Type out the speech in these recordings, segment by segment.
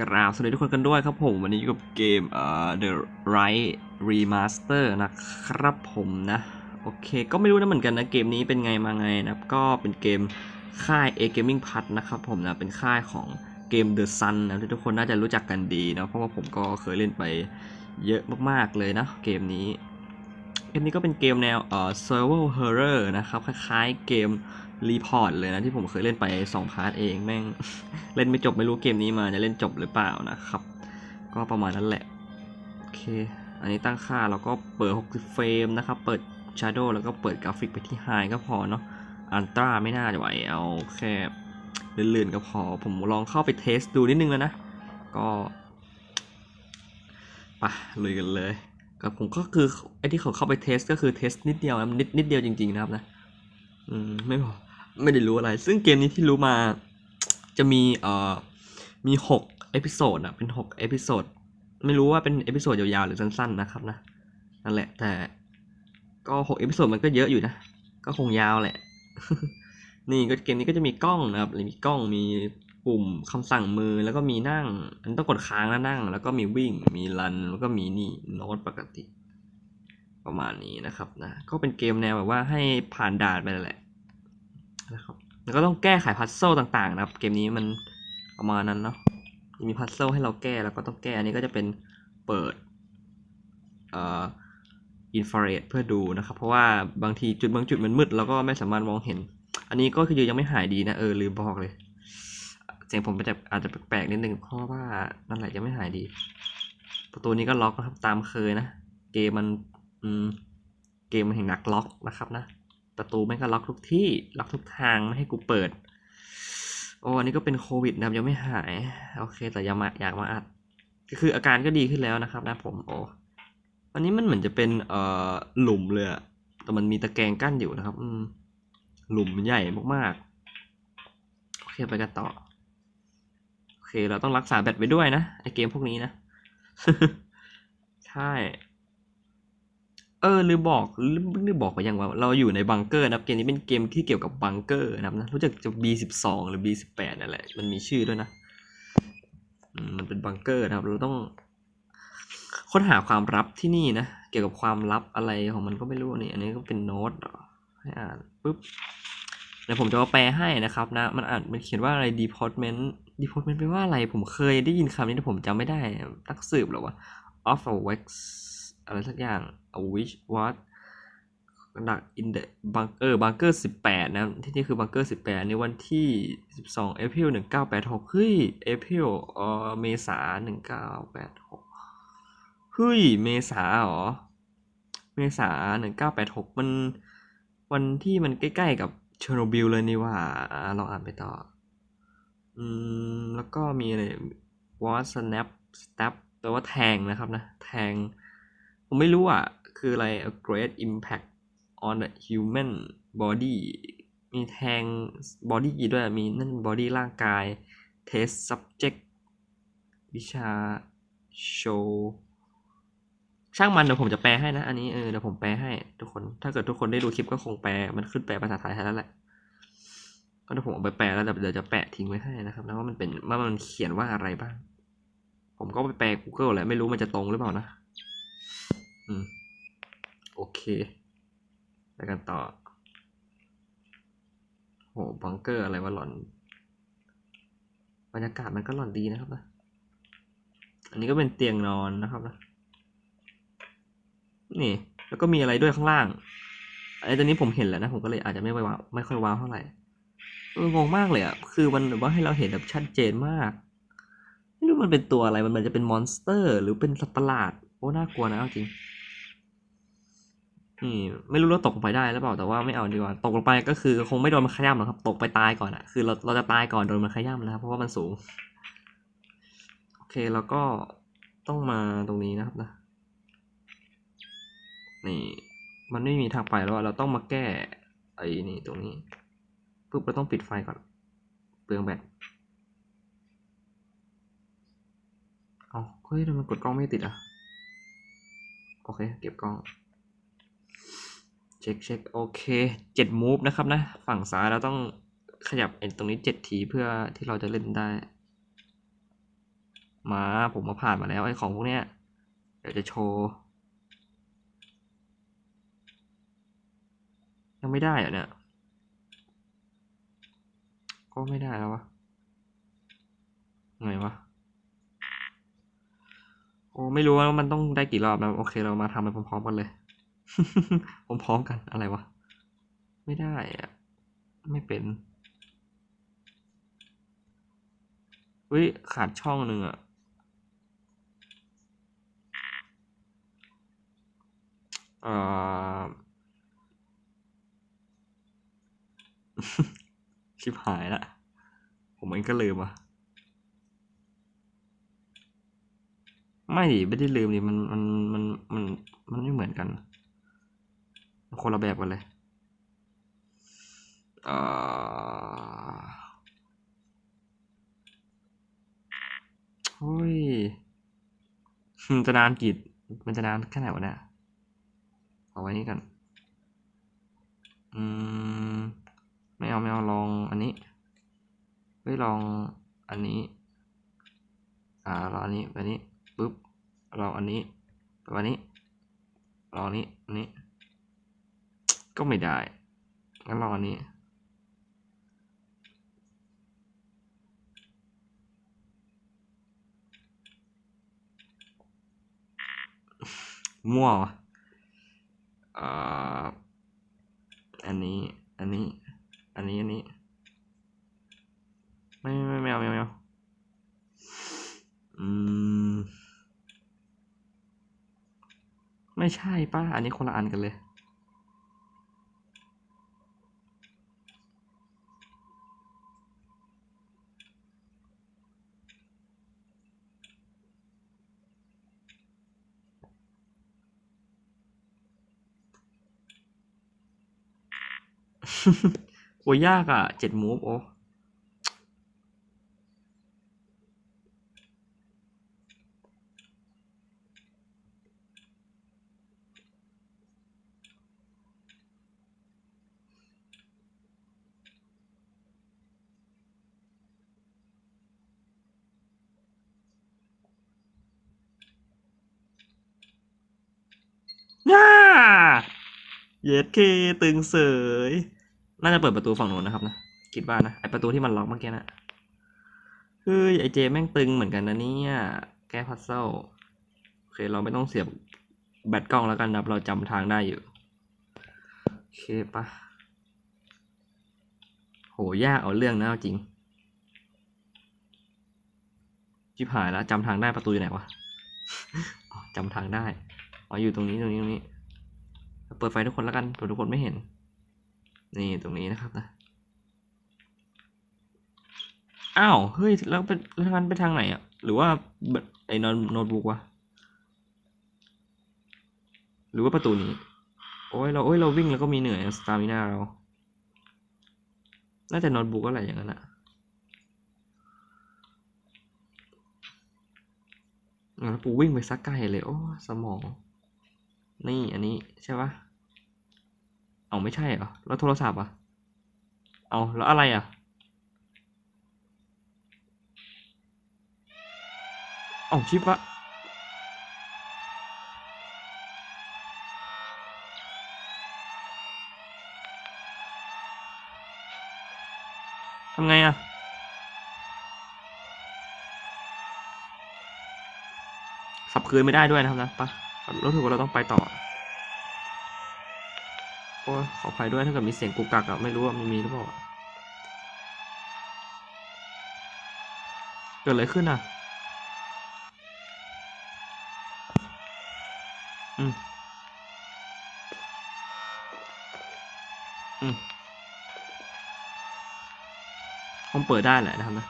กราบสวัสดีทุกคนกันด้วยครับผมวันนี้อยู่กับเกมเอ่อ The Right Remaster นะครับผมนะ โอเค ก็ไม่รู้นะเหมือนกันนะเกมนี้เป็นไงมาไงนะครับก็เป็นเกมค่าย A Gaming p a d นะครับผมนะ เป็นค่ายของเกม The Sun นะที่ทุกคนน่าจะรู้จักกันดีนะเพราะว่าผมก็เคยเล่นไปเยอะมากๆเลยนะเกมนี้ เกมนี้ก็เป็นเกมแนวเอ่อ survival horror นะครับคล้ายๆเกม Report เลยนะที่ผมเคยเล่นไป2พาร์ทเองแม่งเล่นไม่จบไม่รู้เกมนี้มาจะเล่นจบหรือเปล่านะครับ ก็ประมาณนั้นแหละโอเค อันนี้ตั้งค่าเราก็เปิด 60 เฟรมนะครับ เปิด Shadow แล้วก็เปิดกราฟิกไปที่ High ก็พอเนาะอันตราไม่น่าจะไหวเอาแค่ลื่นๆก็พอผมลองเข้าไปเทสดูนิดนึงแล้วนะ ก็ไปลุยกันเลยก็ผมก็คือไอ้ที่เขาเข้าไปเทสก็คือเทสนิดเดียวนะนิดนิดเดียวจริงๆนะครับนะ อืม ไม่พอ ไม่ได้รู้อะไร ซึ่งเกมนี้ที่รู้มาจะมีเอ่อมีหกเอพิโซดอะเป็นหกเอพิโซดไม่รู้ว่าเป็นเอพิโซดยาวๆหรือสั้นๆนะครับนะนั่นแหละ แต่ก็หกเอพิโซดมันก็เยอะอยู่นะ ก็คงยาวแหละ นี่ก็เกมนี้ก็จะมีกล้องนะครับมีกล้องมีปุ่มคำสั่งมือแล้วก็มีนั่ง อันต้องกดค้างแล้วนั่ง แล้วก็มีวิ่ง มีรัน แล้วก็มีนี่โน้ตปกติ ประมาณนี้นะครับนะ ก็เป็นเกมแนวแบบว่าให้ผ่านด่านไปนั่นแหละ แล้วก็ต้องแก้ไขพัซเซิลต่างๆนะครับ เกมนี้มันประมาณนั้นเนาะมีพัซเซิลให้เราแก้แล้วก็ต้องแก้อันนี้ก็จะเป็นเปิดเอ่ออินฟราเรดเพื่อดูนะครับ เพราะว่าบางทีจุดบางจุดมันมืดเราก็ไม่สามารถมองเห็น อันนี้ก็คือยังไม่หายดีนะเออลืมบอกเลย เสียงผมจะอาจจะแปลกๆนิดนึงเพราะว่านั่นแหละยังไม่หายดี ประตูนี้ก็ล็อกนะครับตามเคยนะ เกมมันอืมเกมมันแห่งนักล็อกนะครับนะ ประตูแม่งก็ล็อกทุกที่ ล็อกทุกทางไม่ให้กูเปิด โอ้อันนี้ก็เป็นโควิดนะครับยังไม่หาย โอเค แต่ยังมาอยากมาอัด ก็คืออาการก็ดีขึ้นแล้วนะครับ นะผมโอ้อันนี้มันเหมือนจะเป็นเอ่อหลุมเลยอะแต่มันมีตะแกรงกั้นอยู่นะครับ อืมหลุมใหญ่มากๆ โอเคไปกันต่อ โอเค เราต้องรักษาแบตไว้ด้วยนะไอเกมพวกนี้นะ ใช่ เออลืมบอกลืมลืมบอกไปยังว่าเราอยู่ในบังเกอร์นะครับเกมนี้เป็นเกมที่เกี่ยวกับบังเกอร์นะครับนะรู้จักจะ B12 หรือ B18 นั่นแหละมันมีชื่อด้วยนะมันเป็นบังเกอร์นะครับ เราต้องค้นหาความลับที่นี่นะเกี่ยวกับความลับอะไรของมันก็ไม่รู้นี่อันนี้ก็เป็นโน้ตรอให้อ่านปุ๊บเดี๋ยวผมจะมาแปลให้นะครับนะมันอ่านมันเขียนว่าอะไร department department แปลว่าอะไรผมเคยได้ยินคำนี้แต่ผมจำไม่ได้นักสืบหรอวะ of a wax อะไรสักอย่าง a wish what ดัก in the bunker bunker สิบแปดนะที่นี่คือ bunker สิบแปดในวันที่สิบสอง April หนึ่งเก้าแปดหกเฮ้ย April เอ่อเมษาหนึ่งเก้าแปดหกเฮ้ยเมษาเหรอ เมษาหนึ่งเก้าแปดหกมันวันที่มันใกล้ๆกับเชอร์โนบิลเลยนี่ว่าอ่าลองอ่านไปต่อ อืม แล้วก็มีอะไร what snap stab แปลว่าแทงนะครับนะ แทง ผมไม่รู้อะ คืออะไร a great impact on the human body มีแทง body ด้วย มีนั่น body ร่างกาย test subject วิชา show ช่างมันเดี๋ยวผมจะแปลให้นะ อันนี้เออเดี๋ยวผมแปลให้ทุกคน ถ้าเกิดทุกคนได้ดูคลิปก็คงแปล มันขึ้นแปลภาษาไทยให้แล้วแหละ ก็เดี๋ยวผมเอาไปแปลแล้วเดี๋ยวจะแปะทิ้งไว้ให้นะครับนะว่ามันเป็นว่ามันเขียนว่าอะไรบ้าง ผมก็ไปแปล Google แหละไม่รู้มันจะตรงหรือเปล่านะ อืม โอเคไปกันต่อ โห บังเกอร์อะไรวะหลอน บรรยากาศมันก็หลอนดีนะครับนะ อันนี้ก็เป็นเตียงนอนนะครับนะ นี่ แล้วก็มีอะไรด้วยข้างล่างไอ้ตัวนี้ผมเห็นแล้วนะ ผมก็เลยอาจจะไม่ว้าวไม่ค่อยว้าวเท่าไหร่เอองงมากเลยอะคือมันแบบว่าให้เราเห็นแบบชัดเจนมาก ไม่รู้มันเป็นตัวอะไร มันมือนจะเป็นมอนสเตอร์ หรือเป็นสัตว์ประหลาด โอ้ น่ากลัวนะเอาจริง นี่ไม่รู้เราตกลงไปได้หรือเปล่าแต่ว่าไม่เอาดีกว่าตกลงไปก็คือคงไม่โดนมันขย้ำหรอกครับ ตกไปตายก่อนอะคือเราเราจะตายก่อนโดนมันขย้ำนะครับ เพราะว่ามันสูง โอเคแล้วก็ต้องมาตรงนี้นะครับนะ นี่ มันไม่มีทางไปแล้วเราต้องมาแก้ไอ้นี่ตรงนี้ปุ๊บเราต้องปิดไฟก่อน เปลืองแบตเอาเฮ้ยทำไมกดกล้องไม่ติดอะ โอเค เก็บกล้อง เช็คเช็คโอเคเจ็ดมูฟนะครับนะ ฝั่งซ้ายเราต้องขยับไอ้ตรงนี้เจ็ดทีเพื่อที่เราจะเล่นได้ มาผมมาผ่านมาแล้วไอ้ของพวกเนี้ยเดี๋ยวจะโชว์ยังไม่ได้อะเนี่ย ก็ไม่ได้แล้ววะไงวะโอ้ไม่รู้ว่ามันต้องได้กี่รอบนะโอเคเรามาทำไปพร้อมๆกันเลย พร้อมกันอะไรวะ ไม่ได้อะไม่เป็นเฮ้ยขาดช่องหนึ่งอะเอ่อชิบหายละ ผมเองก็ลืมอะ ไม่ดิไม่ได้ลืมดิมันมันมันมันมันไม่เหมือนกันมัน คนละแบบกันเลยเอ่อเฮ้ยมันจะนานกี่มันจะนานแค่ไหนวะเนี่ยเอาไว้นี่กัน อืม ไม่เอาไม่เอาลองอันนี้เฮ้ยลองอันนี้ อ่าลองอันนี้แบบนี้ปุ๊บลองอันนี้แบบนี้ลองอันนี้อันนี้ ก็ไม่ได้งั้นลองอันนี้มั่วอ่าอันนี้ อันนี้ อันนี้ อันนี้ ไม่ไม่ไม่เอาไม่เอาไม่เอาอืม ไม่ใช่ป้า อันนี้คนละอันกันเลย โอ้ยยากอะเจ็ดมูฟโอ้น่าเย็ดเคตึงเสย น่าจะเปิดประตูฝั่งโน้นนะครับนะคิดว่านะไอประตูที่มันล็อกเมื่อกี้นะเฮ้ยไอเจแม่งตึงเหมือนกันนะเนี่ยแก้พัซเซิลโอเคเราไม่ต้องเสียบแบตกล้องแล้วกันนะเราจำทางได้อยู่โอเคปะโหยากเอาเรื่องนะจริงชิบหายแล้วจำทางได้ประตูอยู่ไหนวะจำทางได้อ๋ออยู่ตรงนี้ตรงนี้ตรงนี้เปิดไฟทุกคนแล้วกันเผื่อทุกคนไม่เห็น นี่ตรงนี้นะครับนะอ้าวเฮ้ยแล้วเป็นแล้วทางนั้นไปทางไหนอะ หรือว่าไอ้น้ตโน้ตบุ๊กวะหรือว่าประตูนี้ โอ้ยเราโอ้ยเราวิ่งแล้วก็มีเหนื่อยสตามินาเรา น่าจะโน้ตบุ๊กอะไรอย่างนั้นอะอะแล้วปูวิ่งไปสักไกลเลย โอ้ สมอง นี่อันนี้ใช่ปะ เอาไม่ใช่เหรอ แล้วโทรศัพท์อะ เอาแล้วอะไรอะ เอาชิปอะทำไงอะสับคืนไม่ได้ด้วยนะครับนะปะรู้สึกว่าเราต้องไปต่อ โอ้ขออภัยด้วยถ้าเกิดมีเสียงกุกกักอะไม่รู้ว่ามันมีหรือเปล่าเกิดอะไรขึ้นอะ อืม อืมคงเปิดได้แหละนะครับนะ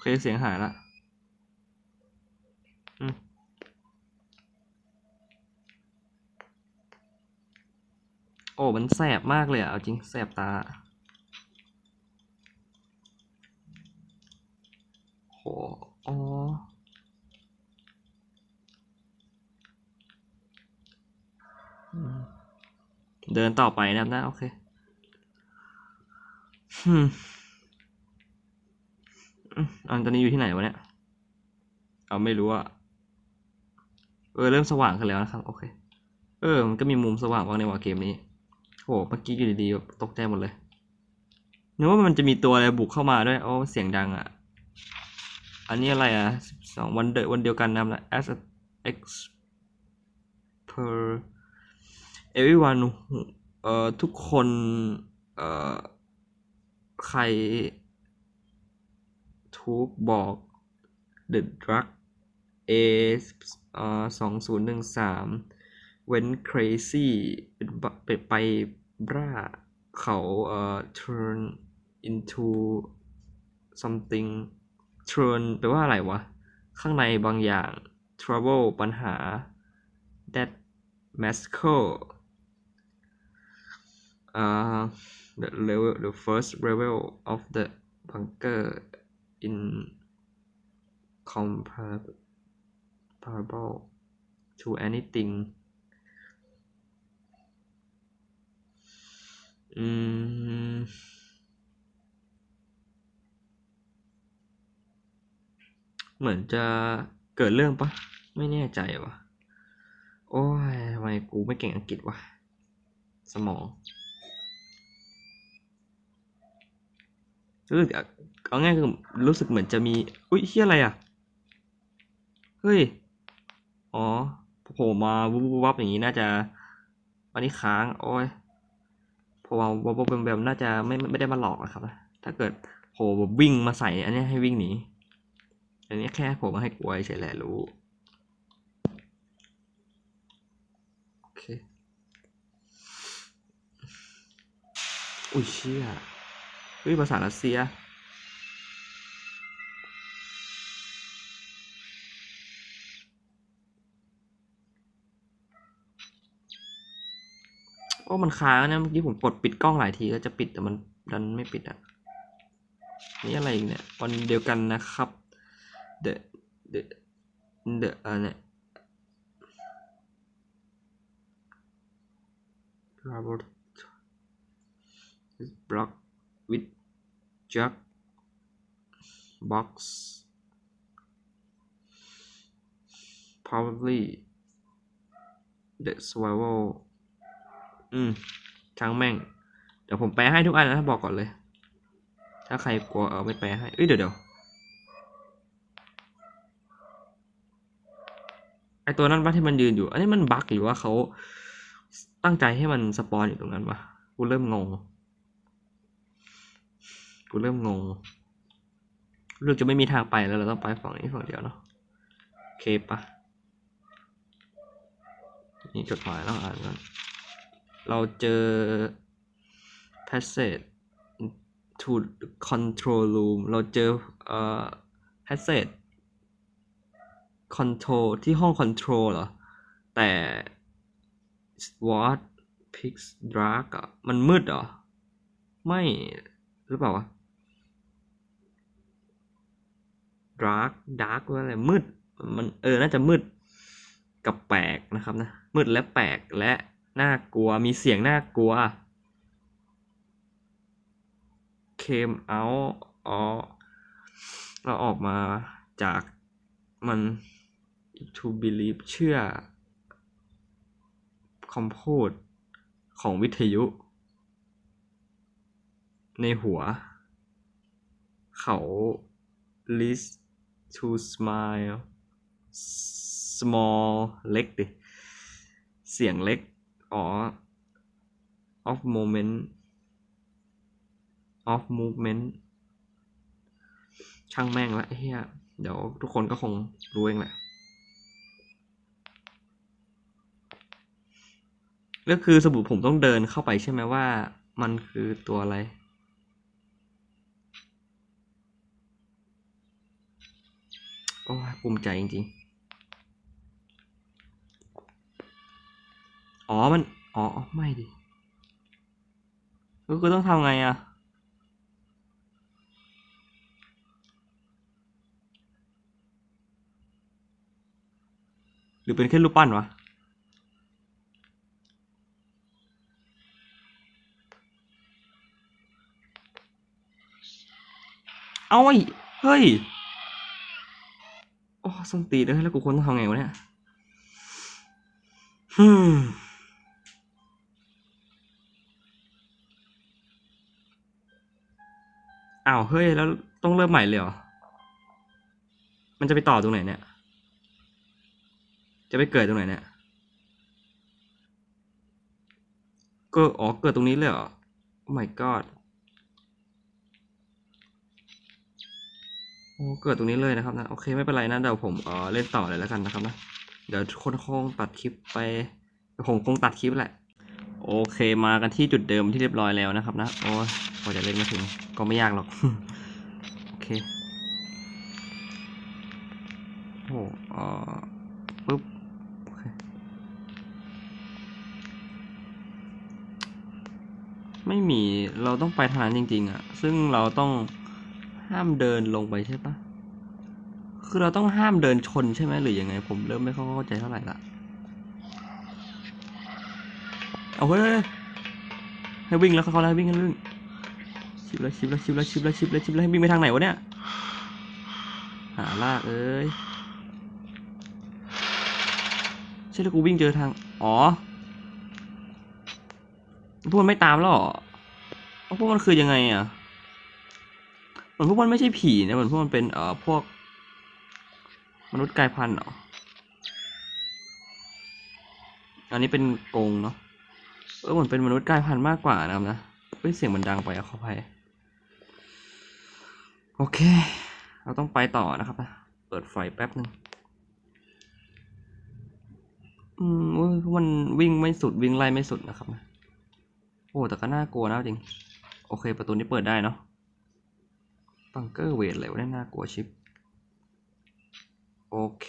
เคเสียงหายละอืมโอ้ มันแสบมากเลยอะ เอาจริงแสบตา โหอ๋อเดินต่อไปนะครับนะ โอเคฮึ อันตอนนี้อยู่ที่ไหนวะเนี่ย เอาไม่รู้อะเออเริ่มสว่างขึ้นแล้วนะครับโอเค เออ มันก็มีมุมสว่างบ้างในว่าเกมนี้โหเมื่อกี้อยู่ดีๆตกใจหมดเลยนึกว่ามันจะมีตัวอะไรบุกเข้ามาด้วยโอ้เสียงดังอะอันนี้อะไรอะสองวันเดวันเดียวกันนะครับนะ as a x per everyone เอ่อทุกคน เอ่อ ใคร ทุกบอก The Drug A สองศูนย์หนึ่งสาม went crazy เป็นไปไปบ้าเขาเอ่อ turn into something turn แปลว่าอะไรวะ ข้างในบางอย่าง trouble ปัญหา that massacre uh, the level the first level of the bunker in comparable to anything อืมเหมือนจะเกิดเรื่องปะไม่แน่ใจวะโอ้ยทำไมกูไม่เก่งอังกฤษวะสมอง รู้สึกเอาง่ายคือรู้สึกเหมือนจะมี อุ้ยเฮียอะไรอะ เฮ้ย อ๋อโผล่มาวุบๆวับอย่างนี้น่าจะวันนี้ค้างโอ้ยโผล่มาวับวับแบมน่าจะไม่ไม่ได้มาหลอกนะครับ ถ้าเกิดโผล่วิ่งมาใส่อันนี้ให้วิ่งหนีอันนี้แค่โผล่มาให้กลัวเฉยแหละรู้โอเคอุ้ยเชี่ย เฮ้ยภาษารัสเซีย โอ้มันค้างนะเมื่อกี้ผมกดปิดกล้องหลายทีก็จะปิดแต่มันดันไม่ปิดอะ นี่อะไรอีกเนี่ยวันเดียวกันนะครับ the the the อะไรเนี่ย Robert is blocked jug box probably the survival อืมช่างแม่ง เดี๋ยวผมแปลให้ทุกอันนะบอกก่อนเลย ถ้าใครกลัวเอาไม่แปลให้ เอ้ยเดี๋ยวเดี๋ยวไอตัวนั้นปะที่มันยืนอยู่ อันนี้มันบั๊กหรือว่าเขาตั้งใจให้มันสปอนอยู่ตรงนั้นวะกูเริ่มงง กูเริ่มงงเรื่องจะไม่มีทางไปแล้วเราต้องไปฝั่งนี้ฝั่งเดียวเนาะโอเคปะนี่จดหมายแล้วอ่านกันเราเจอ passage to control room เราเจอเอ่อ passage control ที่ห้อง control เหรอ แต่ what picks dark อะมันมืดเหรอ ไม่หรือเปล่าวะ dark dark ว่าอะไรมืด มันเออ น่าจะมืดกับแปลกนะครับนะ มืดและแปลกและน่ากลัว มีเสียงน่ากลัว came out ออเราออกมาจากมัน to believe เชื่อคำพูดของวิทยุ ในหัว เขา list to smile small เล็กดิ เสียงเล็ก อ๋อ of moment of movement ช่างแม่งละเฮียเดี๋ยวทุกคนก็คงรู้เองแหละก็คือสบู่ผมต้องเดินเข้าไปใช่ไหมว่า มันคือตัวอะไร ก็ภูมิใจจริงๆ อ๋อมัน อ๋อ ไม่ดิก็ต้องทำไงอะหรือเป็นแค่รูปปั้นวะเอาไว้เฮ้ย อ้ส้นตีนเลยแล้วกูควรต้องทำไงวะเนี่ยฮึมอ้าวเฮ้ยแล้วต้องเริ่มใหม่เลยเหรอ มันจะไปต่อตรงไหนเนี่ย จะไปเกิดตรงไหนเนี่ยก็อ๋อเกิดตรงนี้เลยเหรอ Oh my god โอ้เกิดตรงนี้เลยนะครับนะโอเคไม่เป็นไรนะเดี๋ยวผมเออเล่นต่อเลยแล้วกันนะครับนะเดี๋ยวคนคงตัดคลิปไปผมคงตัดคลิปแหละ โอเคมากันที่จุดเดิมที่เรียบร้อยแล้วนะครับนะโอ้พอจะเล่นมาถึงก็ไม่ยากหรอกโอเคโอ้เออปุ๊บโอเคไม่มีเราต้องไปทางนั้นจริง ๆอะซึ่งเราต้อง ห้ามเดินลงไปใช่ปะคือเราต้องห้ามเดินชนใช่ไหมหรือยังไง ผมเริ่มไม่เข้าใจเท่าไหร่ละเอาเฮ้ยให้วิ่งแล้วเขาแล้ววิ่งให้วิ่งชิบแล้วชิบแล้วชิบแล้วชิบแล้วชิบแล้วชิบแล้วให้วิ่งไปทางไหนวะเนี่ยหาลากเอ้ยใช่แล้วกูวิ่งเจอทางอ๋อพวกมันไม่ตามแล้วเหรอพวกมันคือยังไงอะ มือนพวกมันไม่ใช่ผีนะเหมือนพวกมันเป็นเอ่อพวก มนุษย์กลายพันธุ์เหรออันนี้เป็นกงเนาะเออเหมือนเป็นมนุษย์กลายพันธุ์มากกว่านะครับนะเฮ้ยเสียงมันดังไปอะขออภัยโอเค เราต้องไปต่อนะครับนะเปิดไฟแป๊บหนึ่งอืมเว้ยมันวิ่งไม่สุดวิ่งไล่ไม่สุดนะครับนะโอ้แต่ก็น่ากลัวนะจริง โอเค ประตูนี้เปิดได้เนาะ บังเกอร์เวทอะไรวะเนี่ยน่ากลัวชิป โอเค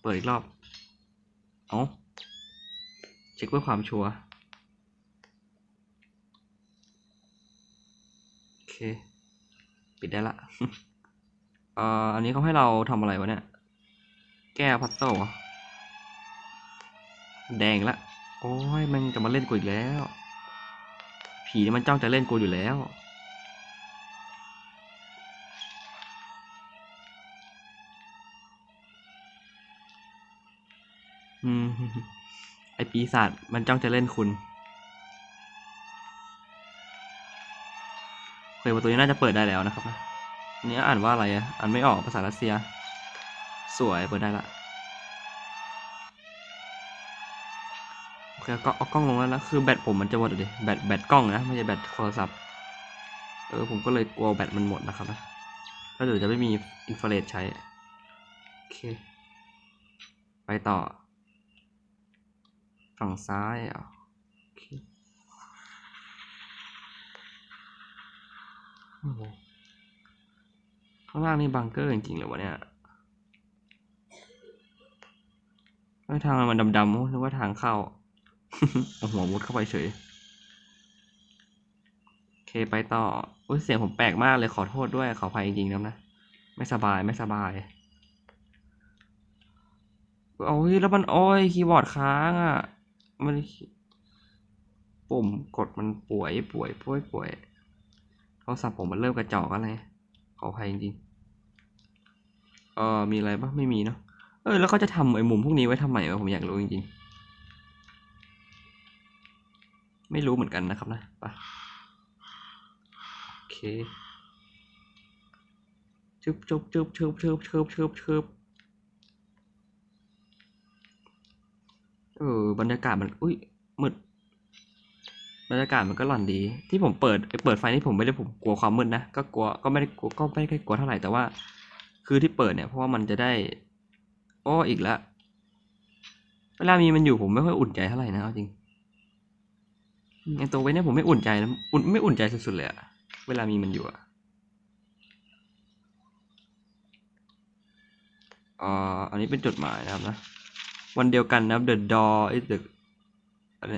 เปิดอีกรอบ เอาเช็คเพื่อความชัวร์ โอเค ปิดได้ละเอ่ออันนี้เขาให้เราทำอะไรวะเนี่ย แก้พัซเซิลเหรอแดงละ โอ้ยมันจะมาเล่นกูอีกแล้ว ผีนี่มันจ้องจะเล่นกูอยู่แล้ว อืม ไอปีศาจมันจ้องจะเล่นคุณโอเคประตูนี้น่าจะเปิดได้แล้วนะครับนนี้อ่านว่าอะไรอะ อ่านไม่ออกภาษารัสเซีย สวยเปิดได้ละ โอเคก็เอากล้องลงแล้วนะ คือแบตผมมันจะหมดเลยแบตแบตกล้องนะไม่ใช่แบตโทรศัพท์ เออผมก็เลยกลัวแบตมันหมดนะครับนะแล้วเดี๋ยวจะไม่มีอินฟราเรดใช้ โอเค ไปต่อ ฝั่งซ้ายอะโอ้โหข้างล่างนี่บังเกอร์จริงๆเลยวะเนี่ยทางมันดำๆนึกว่าทางเข้า เอาหัวมุดเข้าไปเฉยโอเคไปต่ออุ้ยเสียงผมแปลกมากเลยขอโทษด้วยขออภัยจริงๆนะนะ ไม่สบายไม่สบายเอาเฮ้ยแล้วมันโอ้ยคีย์บอร์ดค้างอะ มันปุ่มกดมันป่วยป่วยป่วยป่วยโทรศัพท์ผมมันเริ่มกระจอกอะไรขออภัยจริงๆเออมีอะไรบ้างไม่มีเนาะเออแล้วเขาจะทำไอ้มุมพวกนี้ไว้ทำไมวะผมอยากรู้จริงๆ ไม่รู้เหมือนกันนะครับนะไปโอเคชึบชึบชึบชึบชึบชึบชึบชึบเออบรรยากาศมันอุ้ยมืดบรรยากาศมันก็หล่อนดี ที่ผมเปิดเปิดไฟนี่ผมไม่ได้ผมกลัวความมืดนะก็กลัวก็ไม่ได้กลัวก็ไม่ได้กลัวเท่าไหร่แต่ว่า คือที่เปิดเนี่ยเพราะว่ามันจะได้อ้ออีกแล้วเวลามีมันอยู่ผมไม่ค่อยอุ่นใจเท่าไหร่นะเอาจริง ไอตัวไว้เนี่ยผมไม่อุ่นใจนะอุ่นไม่อุ่นใจสุดๆเลยอะเวลามีมันอยู่อะอ่าอันนี้เป็นจดหมายนะครับนะ วันเดียวกันนะครับ the door is the อะไร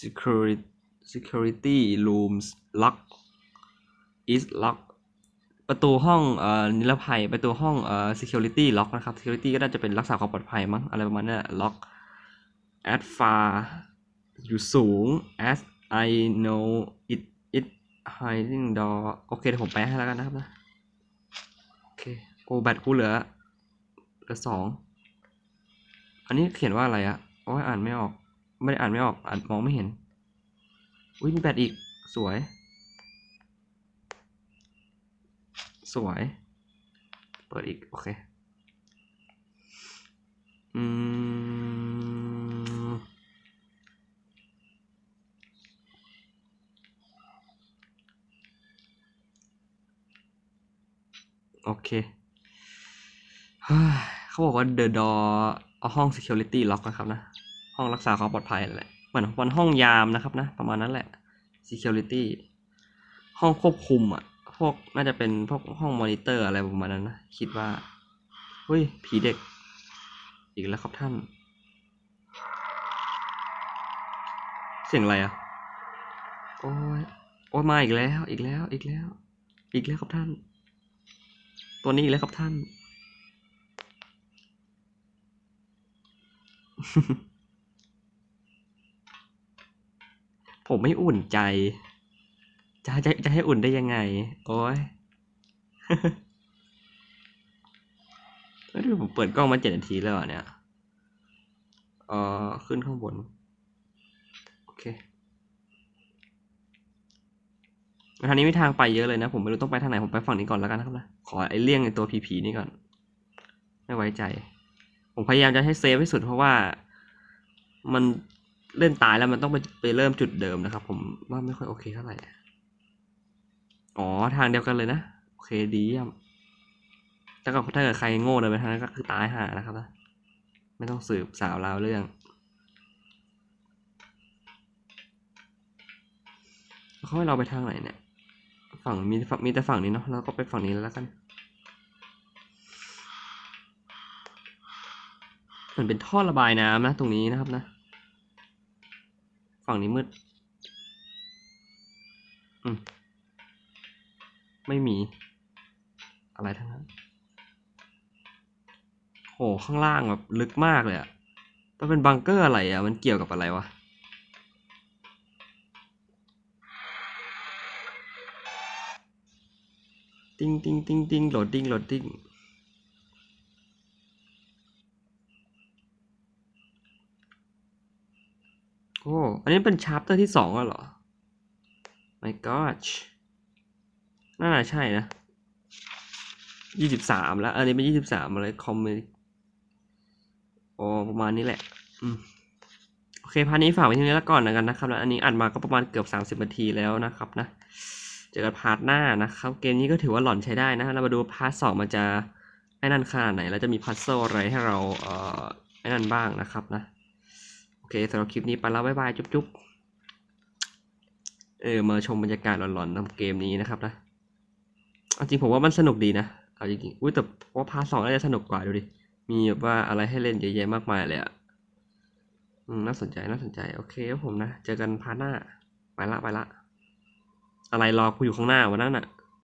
security security rooms lock is lock ประตูห้องเอ่อนิรภัยประตูห้องเอ่อ security lock นะครับ security ก็น่าจะเป็นรักษาความปลอดภัยมั้งอะไรประมาณนั้ lock as far อยู่สูง as I know it it hiding door โอเคเดี๋ยวผมแปลให้แล้วกันนะครับนะ โอเค โอ้แบตกูเหลือเหลือสอง อันนี้เขียนว่าอะไรอะโอ้ยอ่านไม่ออก ไม่ได้อ่านไม่ออกอ่านมองไม่เห็น อุ้ยมีแบตอีก สวย สวย เปิดอีก โอเค อืม โอเคเขาบอกว่า the door เอาห้อง security lock นะครับนะ ห้องรักษาความปลอดภัยแหละเหมือนวันห้องยามนะครับนะ ประมาณนั้นแหละ security ห้องควบคุมอะพวกน่าจะเป็นพวกห้องมอนิเตอร์อะไรประมาณนั้นนะ คิดว่าเฮ้ย ผีเด็ก อีกแล้วครับท่าน เสียงอะไรอะโอ้ยโอ้ยมาอีกแล้ว อีกแล้ว อีกแล้ว อีกแล้วครับท่าน ตัวนี้แล้วครับท่าน ผมไม่อุ่นใจ จะจะจะให้อุ่นได้ยังไง โอ้ยเฮ้ยผมเปิดกล้องมาเจ็ดนาทีแล้วเนี่ย เอ่อขึ้นข้างบน โอเค ทางนี้มีทางไปเยอะเลยนะ ผมไม่รู้ต้องไปทางไหนผมไปฝั่งนี้ก่อนแล้วกันนะครับนะขอไอ้เลี่ยงไอ้ตัวผีๆนี่ก่อน ไม่ไว้ใจ ผมพยายามจะให้เซฟที่สุดเพราะว่ามันเล่นตายแล้วมันต้องไปไปเริ่มจุดเดิมนะครับ ผมว่าไม่ค่อยโอเคเท่าไหร่อ๋อทางเดียวกันเลยนะโอเคดีเยี่ยมถ้าเกิดถ้าเกิดใครโง่เดินไปทางนั้นก็คือตายห่านะครับนะไม่ต้องสืบสาวราวเรื่องเขาให้เราไปทางไหนเนี่ย ฝั่งมีฝั่งมีแต่ฝั่งนี้เนาะเราก็ไปฝั่งนี้แล้วกัน เหมือนเป็นท่อระบายน้ำนะ ตรงนี้นะครับนะ ฝั่งนี้มืด อืมไม่มี อะไรทั้งนั้นโหข้างล่างแบบลึกมากเลยอะมันเป็นบังเกอร์อะไรอะมันเกี่ยวกับอะไรวะ ติ้งติ้งติ้งติ้งโหลดดิ้งโหลดดิ้งโอ้ อันนี้เป็นชาร์ปเตอร์ที่สองแล้วเหรอ my gosh น่าจะใช่นะยี่สิบสามแล้ว อันนี้เป็นยี่สิบสามอะไรคอมเมดี้โอประมาณนี้แหละ อืมโอเคพาร์ทนี้ฝากไว้ที่นี้แล้วก่อนนะกันนะครับแล้วอันนี้อัดมาก็ประมาณเกือบสามสิบนาทีแล้วนะครับนะ เจอกันพาร์ทหน้านะครับ เกมนี้ก็ถือว่าหล่อนใช้ได้นะ เรามาดูพาร์ทสองมันจะไอ้นั่นขนาดไหน แล้วจะมีพัซเซิลอะไรให้เราเอ่อไอ้นั่นบ้างนะครับนะ โอเคสำหรับคลิปนี้ไปแล้วบ๊ายบาย จุ๊บๆ เออ มาชมบรรยากาศหลอนๆทำเกมนี้นะครับนะเอาจริงผมว่ามันสนุกดีนะ เอาจริงๆ อุ้ยแต่ว่าพาร์ทสองน่าจะสนุกกว่าดูดิ มีแบบว่าอะไรให้เล่นเยอะแยะมากมายเลยอะอืมน่าสนใจน่าสนใจ โอเคครับผมนะ เจอกันพาร์ทหน้า ไปละไปละ อะไรรอกูอยู่ข้างหน้าวันนั้นอะ